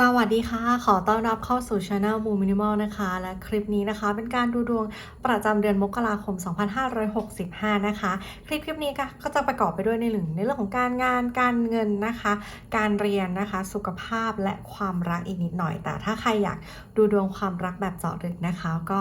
สวัสดีค่ะ ขอต้อนรับเข้าสู่ Channel m o o Minimal นะคะ และคลิปนี้นะคะ เป็นการดูดวงประจำเดือนมกราคม 2565 นะคะ คลิปคลิปนี้ก็ก็จะประกอบไปด้วยในหนึ่งในเรื่องของการงานการเงินนะคะ การเรียนนะคะ สุขภาพและความรักอีกนิดหน่อย แต่ถ้าใครอยากดูดวงความรักแบบเจาะลึกนะคะ ก็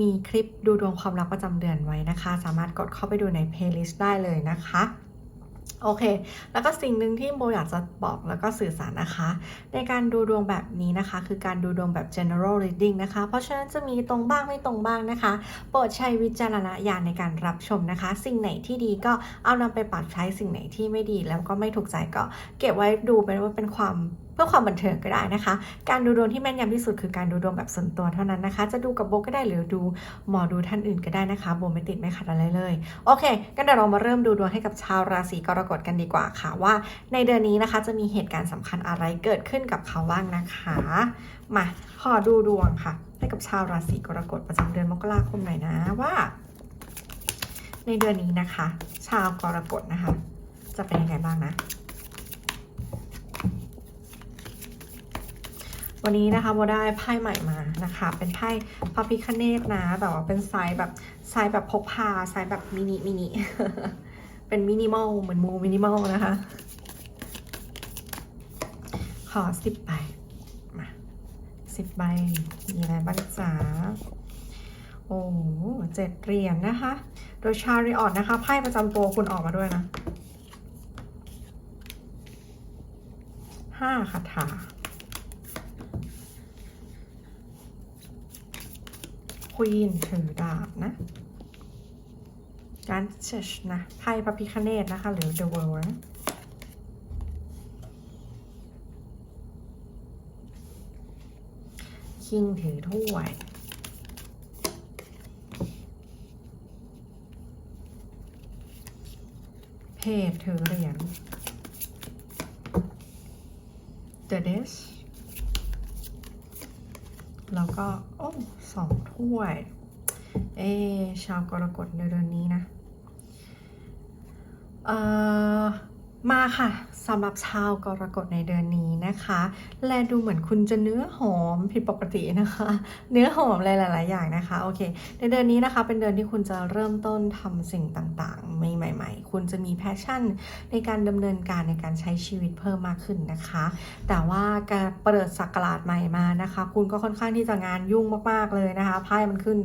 มีคลิปดูดวงความรักประจำเดือนไว้นะคะ สามารถกดเข้าไปดูใน playlist ได้เลยนะคะ โอเค แล้วก็สิ่งหนึ่งที่โบอยากจะบอกแล้วก็สื่อสารนะคะ ในการดูดวงแบบนี้นะคะ คือการดูดวงแบบ general reading นะคะ เพราะฉะนั้นจะมีตรงบ้างไม่ตรงบ้างนะคะ โปรดใช้วิจารณญาณในการรับชมนะคะ สิ่งไหนที่ดีก็เอานำไปปรับใช้สิ่งไหนที่ไม่ดี แล้วก็ไม่ถูกใจก็เก็บไว้ดูเป็นว่าเป็นความเพื่อความบันเทิงก็ได้นะคะ การดูดวงที่แม่นยำที่สุดคือการดูดวงแบบส่วนตัวเท่านั้นนะคะ จะดูกับโบก็ได้หรือดูหมอดูท่านอื่นก็ได้นะคะ โบไม่ติดไม่ขัดอะไรเลย โอเคกันเดี๋ยวเรามาเริ่มดูดวงให้กับชาวราศีกรกฎกันดีกว่าค่ะว่า ในเดือนนี้นะคะจะมีเหตุการณ์สำคัญอะไรเกิดขึ้นกับเขาบ้างนะคะ มาขอดูดวงค่ะ ให้กับชาวราศีกรกฎประจำเดือนมกราคมหน่อยนะว่า ในเดือนนี้นะคะ ชาวกรกฎนะคะ จะเป็นยังไงบ้างนะ วันนี้นะคะโบได้ไพ่ใหม่มานะคะ เป็นไพ่พระพิคเนตนะแต่ว่าเป็นไซส์แบบไซส์แบบพกพาไซส์แบบมินิมินิเป็นมินิมอลเหมือนมูมินิมอลนะคะ ขอสิบใบมาสิบใบมีอะไรบ้างจ๊ะโอ้เจ็ดเหรียญนะคะ โดยชาริออตนะคะไพ่ประจำตัวคุณออกมาด้วยนะห้าคาถา วีนถือดาบนะการเชชนะไพ่พระพิคเนตนะคะ หรือ The World นะคิงถือถ้วยเพจถือเหรียญ The Dish แล้วก็ โอ้สองถ้วย เอ ชาวกรกฎในเดือนนี้นะ เอ่อ มาค่ะ สำหรับชาวกรกฎในเดือนนี้นะคะ และดูเหมือนคุณจะเนื้อหอมผิดปกตินะคะ เนื้อหอมอะไรหลาย ๆ อย่างนะคะ โอเค ในเดือนนี้นะคะ เป็นเดือนที่คุณจะเริ่มต้นทำสิ่งต่าง ๆ ใหม่ ๆ คุณจะมีแพชชั่นในการดำเนินการในการใช้ชีวิตเพิ่มมากขึ้นนะคะ แต่ว่าการเปิดสักราชใหม่มานะคะ คุณก็ค่อนข้างที่จะงานยุ่งมาก ๆ เลยนะคะ ไพ่มันขึ้น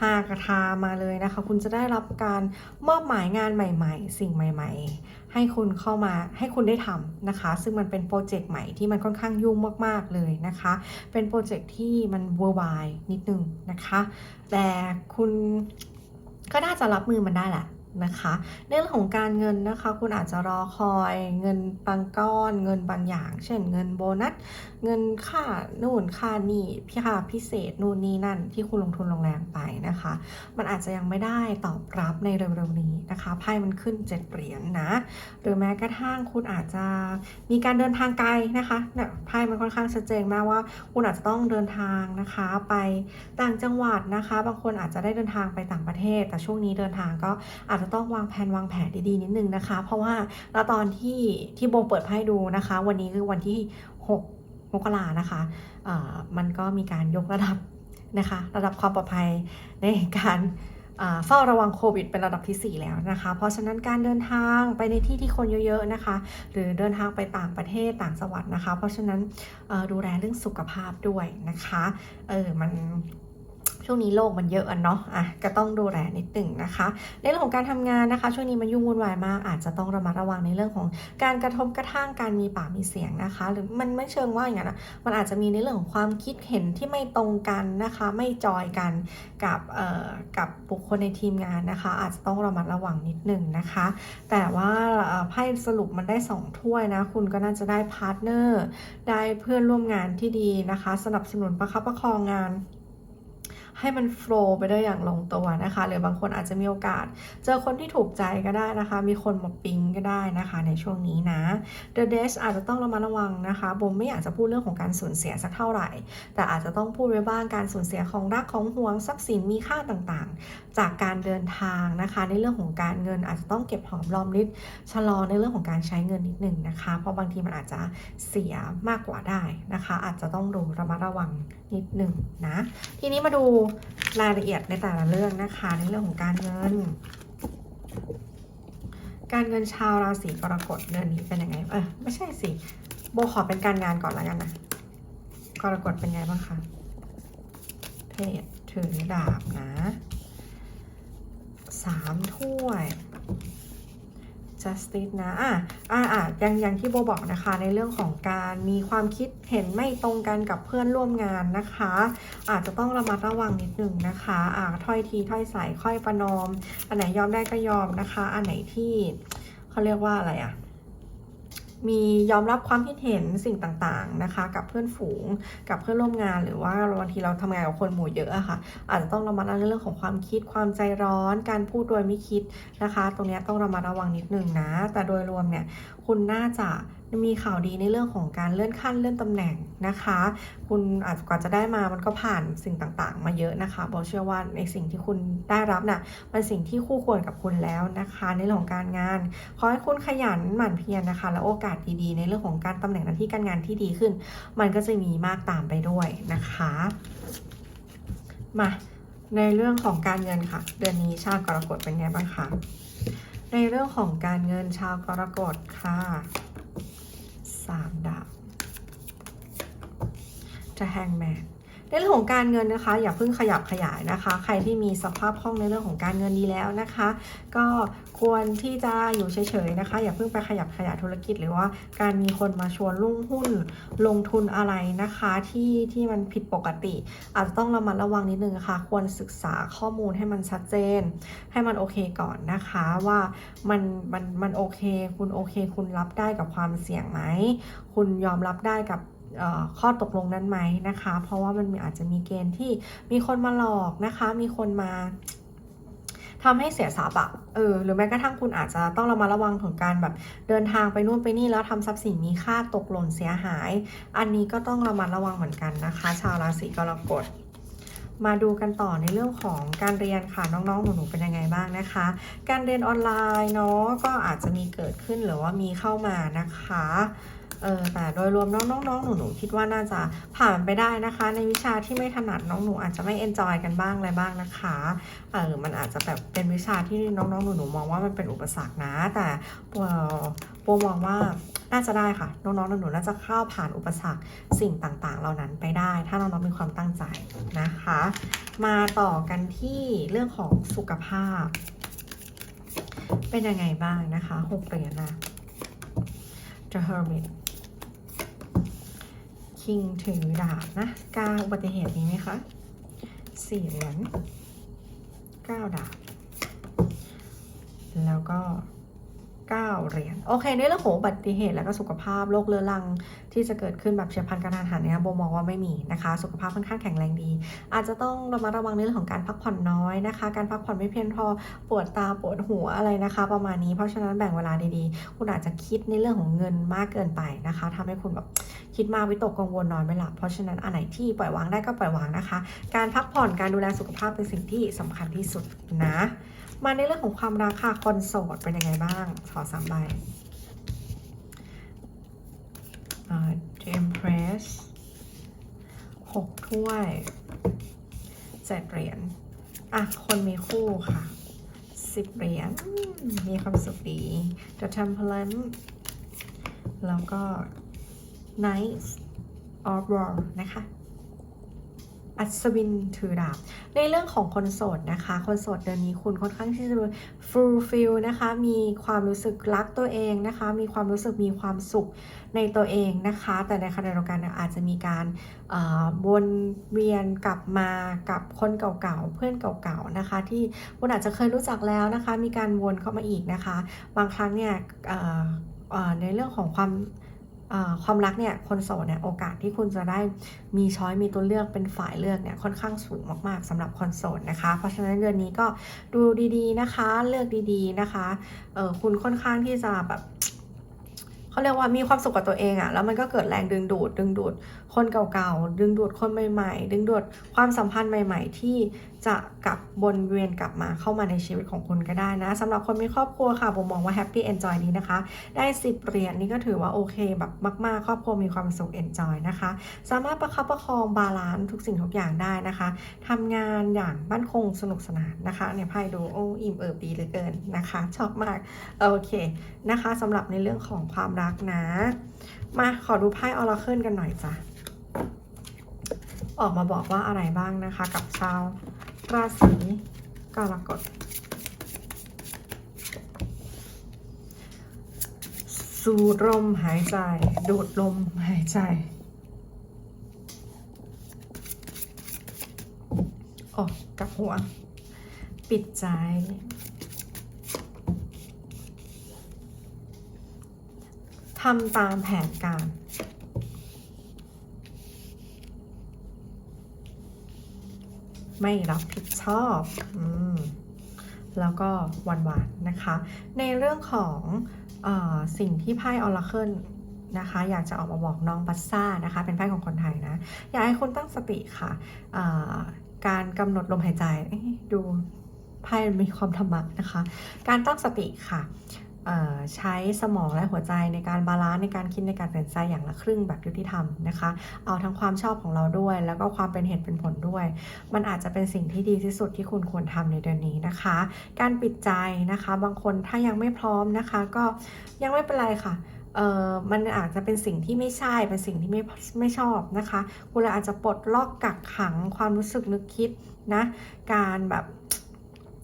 ห้ากระทามาเลยนะคะ คุณจะได้รับการมอบหมายงานใหม่ ๆ สิ่งใหม่ ๆ ให้คุณเข้ามาให้คุณได้ทำนะคะ ซึ่งมันเป็นโปรเจกต์ใหม่ที่มันค่อนข้างยุ่งมากๆเลยนะคะ เป็นโปรเจกต์ที่มันเวอร์ไวนิดนึงนะคะ แต่คุณก็น่าจะรับมือมันได้แหละ นะคะในเรื่องของการเงินนะคะคุณอาจจะรอคอยเงินบางก้อนเงินบางอย่าง เช่นเงินโบนัส เงินค่านู่นค่านี่พี่ค่าพิเศษนู่นนี่นั่นที่คุณลงทุนลงแรงไปนะคะ มันอาจจะยังไม่ได้ตอบรับในเร็วๆนี้นะคะไพ่มันขึ้นเจ็ดเหรียญนะหรือแม้กระทั่งคุณอาจจะมีการเดินทางไกลนะคะเนี่ยไพ่มันค่อนข้างชัดเจนมากว่า คุณอาจจะต้องเดินทางนะคะไปต่างจังหวัดนะคะ บางคนอาจจะได้เดินทางไปต่างประเทศ แต่ช่วงนี้เดินทางก็อาจจะต้องวางแผนวางแผนดีๆนิดนึงนะคะ เพราะว่าแล้วตอนที่ที่โบเปิดไพ่ดูนะคะ วันนี้คือวันที่ 6 มกรานะคะมันก็มีการยกระดับนะคะ ระดับความปลอดภัยในการเฝ้าระวังโควิดเป็นระดับทีสี่ 4 แล้วนะคะ เพราะฉะนั้นการเดินทางไปในที่ที่คนเยอะๆนะคะ หรือเดินทางไปต่างประเทศต่างจังหวัดนะคะ เพราะฉะนั้นดูแลเรื่องสุขภาพด้วยนะคะ เออมัน ช่วงนี้โลกมันเยอะอะเนาะอะก็ต้องดูแลนิดหนึ่งนะคะ ในเรื่องของการทำงานนะคะ ช่วงนี้มันยุ่งวุ่นวายมาก อาจจะต้องระมัดระวังในเรื่องของการกระทบกระทั่งการมีปากมีเสียงนะคะ หรือมันไม่เชิงว่าอย่างนั้นมันอาจจะมีในเรื่องของความคิดเห็นที่ไม่ตรงกันนะคะ ไม่จอยกันกับเอ่อกับบุคคลในทีมงานนะคะ อาจจะต้องระมัดระวังนิดหนึ่งนะคะ แต่ว่าไพ่สรุปมันได้สองถ้วยนะ คุณก็น่าจะได้พาร์ทเนอร์ได้เพื่อนร่วมงานที่ดีนะคะ สนับสนุนประคับประคองงาน ให้มันโฟล์ไปได้อย่างลงตัวนะคะ หรือบางคนอาจจะมีโอกาส เจอคนที่ถูกใจก็ได้นะคะ มีคนมาปิ๊งก็ได้นะคะ ในช่วงนี้นะ The d a s อาจจะต้องระมัดระวังนะคะบมไม่อยากจะพูดเรื่องของการสูญเสียสักเท่าไหร่ แต่อาจจะต้องพูดไว้บ้างการสูญเสียของรักของห่วงทรัพย์สินมีค่าต่างๆ จากการเดินทางนะคะ ในเรื่องของการเงินอาจจะต้องเก็บหอมรอมริบชะลอในเรื่องของการใช้เงินนิดหนึ่งนะคะ เพราะบางทีมันอาจจะเสียมากกว่าได้นะคะ อาจจะต้องดูระมัดระวังนิดหนึ่งนะ ทีนี้มาดูรายละเอียดในแต่ละเรื่องนะคะ ในเรื่องของการเงิน การเงินชาวราศีกรกฎเดือนนี้เป็นยังไง เออไม่ใช่สิ โบขอเป็นการงานก่อนแล้วกันนะ กรกฎเป็นไงบ้างคะเพศถือดาบนะสามถ้วย justice นะอะอะอะยังยังที่โบบอกนะคะในเรื่องของการมีความคิดเห็นไม่ตรงกันกับเพื่อนร่วมงานนะคะ อาจจะต้องระมัดระวังนิดนึงนะคะอะถ้อยทีถ้อยใส่ค่อยประนอม อันไหนยอมได้ก็ยอมนะคะ อันไหนที่เขาเรียกว่าอะไรอะ มียอมรับความคิดเห็นสิ่งต่างๆนะคะ กับเพื่อนฝูง กับเพื่อนร่วมงาน หรือว่าบางทีเราทำงานกับคนหมู่เยอะอะค่ะ อาจจะต้องระมัดระวังในเรื่องของความคิดความใจร้อน การพูดโดยไม่คิดนะคะ ตรงนี้ต้องระมัดระวังนิดนึงนะ แต่โดยรวมเนี่ยคุณน่าจะ มีข่าวดีในเรื่องของการเลื่อนขั้นเลื่อนตำแหน่งนะคะ คุณอาจกว่าจะได้มามันก็ผ่านสิ่งต่างๆ มาเยอะนะคะบอกเชื่อว่าในสิ่งที่คุณได้รับน่ะเป็นสิ่งที่คู่ควรกับคุณแล้วนะคะ ในเรื่องของการงาน ขอให้คุณขยันหมั่นเพียรนะคะ และโอกาสดีๆ ในเรื่องของการตำแหน่งหน้าที่การงานที่ดีขึ้น มันก็จะมีมากตามไปด้วยนะคะ มาในเรื่องของการเงินค่ะ เดือนนี้ชาวกรกฎเป็นไงบ้างคะในเรื่องของการเงินชาวกรกฎค่ะ สามดาบจะแฮงแมนในเรื่องของการเงินนะคะ อย่าเพิ่งขยับขยายนะคะ ใครที่มีสภาพคล่องในเรื่องของการเงินดีแล้วนะคะ ก็ ควรที่จะอยู่เฉยๆนะคะ อย่าเพิ่งไปขยับขยายธุรกิจหรือว่าการมีคนมาชวนลุ่งหุ้นลงทุนอะไรนะคะที่ที่มันผิดปกติ อาจจะต้องระมัดระวังนิดนึงนะคะควรศึกษาข้อมูลให้มันชัดเจน ให้มันโอเคก่อนนะคะว่ามันมันมันโอเค คุณโอเค คุณรับได้กับความเสี่ยงไหมคุณยอมรับได้กับข้อตกลงนั้นไหมนะคะ เพราะว่ามันอาจจะมีเกณฑ์ที่มีคนมาหลอกนะคะ มีคนมา ทำให้เสียทรัพย์อะเออหรือแม้กระทั่งคุณอาจจะต้องระมัดระวังถึงการแบบเดินทางไปนู่นไปนี่แล้วทำทรัพย์สินมีค่าตกหล่นเสียหาย อันนี้ก็ต้องระมัดระวังเหมือนกันนะคะ ชาวราศีกรกฎมาดูกันต่อในเรื่องของการเรียนค่ะน้องๆหนูๆเป็นยังไงบ้างนะคะ การเรียนออนไลน์เนาะก็อาจจะมีเกิดขึ้นหรือว่ามีเข้ามานะคะ เออแต่โดยรวมน้องๆหนูๆคิดว่าน่าจะผ่านไปได้นะคะ ในวิชาที่ไม่ถนัดน้องหนูอาจจะไม่เอนจอยกันบ้างอะไรบ้างนะคะเออมันอาจจะแบบเป็นวิชาที่น้องๆหนูๆมองว่ามันเป็นอุปสรรคนะ แต่ปวปวมองว่าน่าจะได้ค่ะ น้องๆหนูๆน่าจะเข้าผ่านอุปสรรคสิ่งต่างๆ เหล่านั้นไปได้ ถ้าน้องๆมีความตั้งใจนะคะ มาต่อกันที่เรื่องของสุขภาพ เป็นยังไงบ้างนะคะหกเหรียญนะ The Hermit ยิงถือดาบนะก้าอุบัติเหตุมีไหมคะสี่เหรียญเก้าดาบ แล้วก็ 9 เหรียญโอเค ในเรื่องของอุบัติเหตุ แล้วก็สุขภาพโรคเรื้อรัง ที่จะเกิดขึ้นแบบเฉียบพลันกระทันหันเนี่ยโบมองว่าไม่มีนะคะ สุขภาพค่อนข้างแข็งแรงดี อาจจะต้องระมัดระวังในเรื่องของการพักผ่อนน้อยนะคะ การพักผ่อนไม่เพียงพอปวดตาปวดหัวอะไรนะคะ ประมาณนี้เพราะฉะนั้นแบ่งเวลาดีๆ คุณอาจจะคิดในเรื่องของเงินมากเกินไปนะคะทำให้คุณแบบคิดมากวิตกกังวลนอนไม่หลับเพราะฉะนั้นอันไหนที่ปล่อยวางได้ก็ปล่อยวางนะคะ การพักผ่อนการดูแลสุขภาพเป็นสิ่งที่สำคัญที่สุดนะ มาในเรื่องของความรักค่ะคนโสดเป็นยังไงบ้างขอสามใบ The Empress หกถ้วยเจ็ดเหรียญอะ คนมีคู่ค่ะสิบเหรียญมมีความสุขดี The Temperance แล้วก็ Knight of War นะคะ อัศวินถือดาบ ในเรื่องของคนโสดนะคะ คนโสดเดือนนี้คุณค่อนข้างที่จะ fulfill นะคะ มีความรู้สึกรักตัวเองนะคะ มีความรู้สึกมีความสุขในตัวเองนะคะ แต่ในขณะเดียวกันอาจจะมีการวนเวียนกลับมากับคนเก่าๆ เพื่อนเก่าๆนะคะ ที่คุณอาจจะเคยรู้จักแล้วนะคะ มีการวนเข้ามาอีกนะคะ บางครั้งเนี่ยในเรื่องของความ ความรักเนี่ยคนโสดเนี่ยโอกาสที่คุณจะได้มีช้อยมีตัวเลือกเป็นฝ่ายเลือกเนี่ยค่อนข้างสูงมากๆสำหรับคนโสดนะคะ เพราะฉะนั้นเดือนนี้ก็ดูดีๆนะคะ เลือกดีๆนะคะเออคุณค่อนข้างที่จะแบบ เขาเรียกว่ามีความสุขกับตัวเองอะแล้วมันก็เกิดแรงดึงดูด ดึงดูดคนเก่าๆ ดึงดูดคนใหม่ๆ ดึงดูดความสัมพันธ์ใหม่ ๆ ที่จะกลับวนเวียนกลับมาเข้ามาในชีวิตของคุณก็ได้นะสำหรับคนมีครอบครัวค่ะผมมองว่าแฮปปี้เอนจอยนี้นะคะ ได้ 10เหรียญนี่ก็ถือว่าโอเคแบบมาก ๆ ครอบครัวมีความสุขเอนจอยนะคะ สามารถประคับประคองบาลานซ์ทุกสิ่งทุกอย่างได้นะคะทำงานอย่างมั่นคงสนุกสนานนะคะเนี่ยไพ่ดูโอ้อิ่มเอิบดีเหลือเกินนะคะชอบมากโอเคนะคะสำหรับในเรื่องของความรักนะ มาขอดูไพ่ออราเคิลกันหน่อยจ้ะ ออกมาบอกว่าอะไรบ้างนะคะ กับชาวราศีกรกฎสูดลมหายใจ ดูดลมหายใจโอ้กลับหัว ปิดใจ ทำตามแผนการ ไม่รับผิดชอบอืมแล้วก็วันวานนะคะ ในเรื่องของอสิ่งที่ไพ่ออราเคิลนะคะ อยากจะออกมาบอกน้องบัสซ่านะคะ เป็นไพ่ของคนไทยนะ อยากให้คุณตั้งสติค่ะการกำหนดลมหายใจดูไพ่มีความธรรมะนะคะ การตั้งสติค่ะ ใช้สมองและหัวใจในการบาลานซ์ในการคิดในการตัดสินใจอย่างละครึ่งแบบยุติธรรมนะคะ เอาทั้งความชอบของเราด้วย แล้วก็ความเป็นเหตุเป็นผลด้วย มันอาจจะเป็นสิ่งที่ดีที่สุดที่คุณควรทำในเดือนนี้นะคะ การปิดใจนะคะ บางคนถ้ายังไม่พร้อมนะคะ ก็ยังไม่เป็นไรค่ะเอ่อมันอาจจะเป็นสิ่งที่ไม่ใช่ เป็นสิ่งที่ไม่ไม่ชอบนะคะ คุณอาจจะปลดล็อกกักขังความรู้สึกนึกคิดนะ การแบบ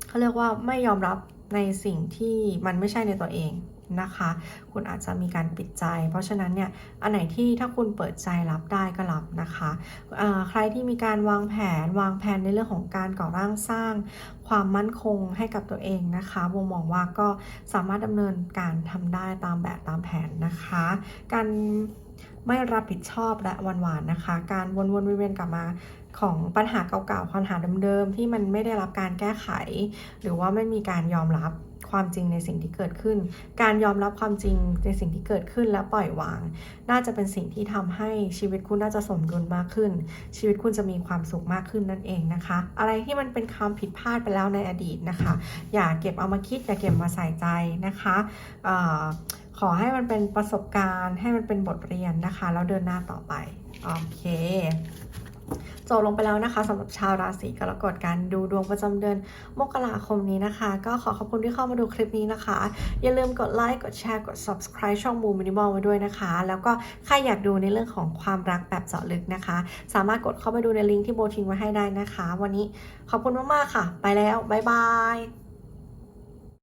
เขาเรียกว่าไม่ยอมรับ ในสิ่งที่มันไม่ใช่ในตัวเองนะคะ คุณอาจจะมีการปิดใจ เพราะฉะนั้นเนี่ย อันไหนที่ถ้าคุณเปิดใจรับได้ก็รับนะคะใครที่มีการวางแผนวางแผนในเรื่องของการก่อร่างสร้าง ความมั่นคงให้กับตัวเองนะคะวงมองว่าก็สามารถดำเนินการทำได้ตามแบบตามแผนนะคะ การไม่รับผิดชอบและวันวานๆนะคะ การวนๆเวียนกลับมา ของปัญหาเก่าๆปัญหาเดิมๆที่มันไม่ได้รับการแก้ไข หรือว่าไม่มีการยอมรับความจริงในสิ่งที่เกิดขึ้น การยอมรับความจริงในสิ่งที่เกิดขึ้นและปล่อยวาง น่าจะเป็นสิ่งที่ทำให้ชีวิตคุณน่าจะสมดุลมากขึ้น ชีวิตคุณจะมีความสุขมากขึ้นนั่นเองนะคะ อะไรที่มันเป็นความผิดพลาดไปแล้วในอดีตนะคะ อย่าเก็บเอามาคิดอย่าเก็บมาใส่ใจนะคะออขอให้มันเป็นประสบการณ์ ให้มันเป็นบทเรียนนะคะแล้วเดินหน้าต่อไปโอเค จบลงไปแล้วนะคะสำหรับชาวราศีกรกฎการดูดวงประจำเดือนมกราคมนี้นะคะ ก็ขอขอบคุณที่เข้ามาดูคลิปนี้นะคะ อย่าลืมกดไลค์กดแชร์กด subscribe ช่องบูมินิมอลไว้ด้วยนะคะ แล้วก็ใครอยากดูในเรื่องของความรักแบบเจาะลึกนะคะ สามารถกดเข้าไปดูในลิงก์ที่โบทิ้งไว้ให้ได้นะคะ วันนี้ขอบคุณมากๆค่ะ ไปแล้วบ๊ายบาย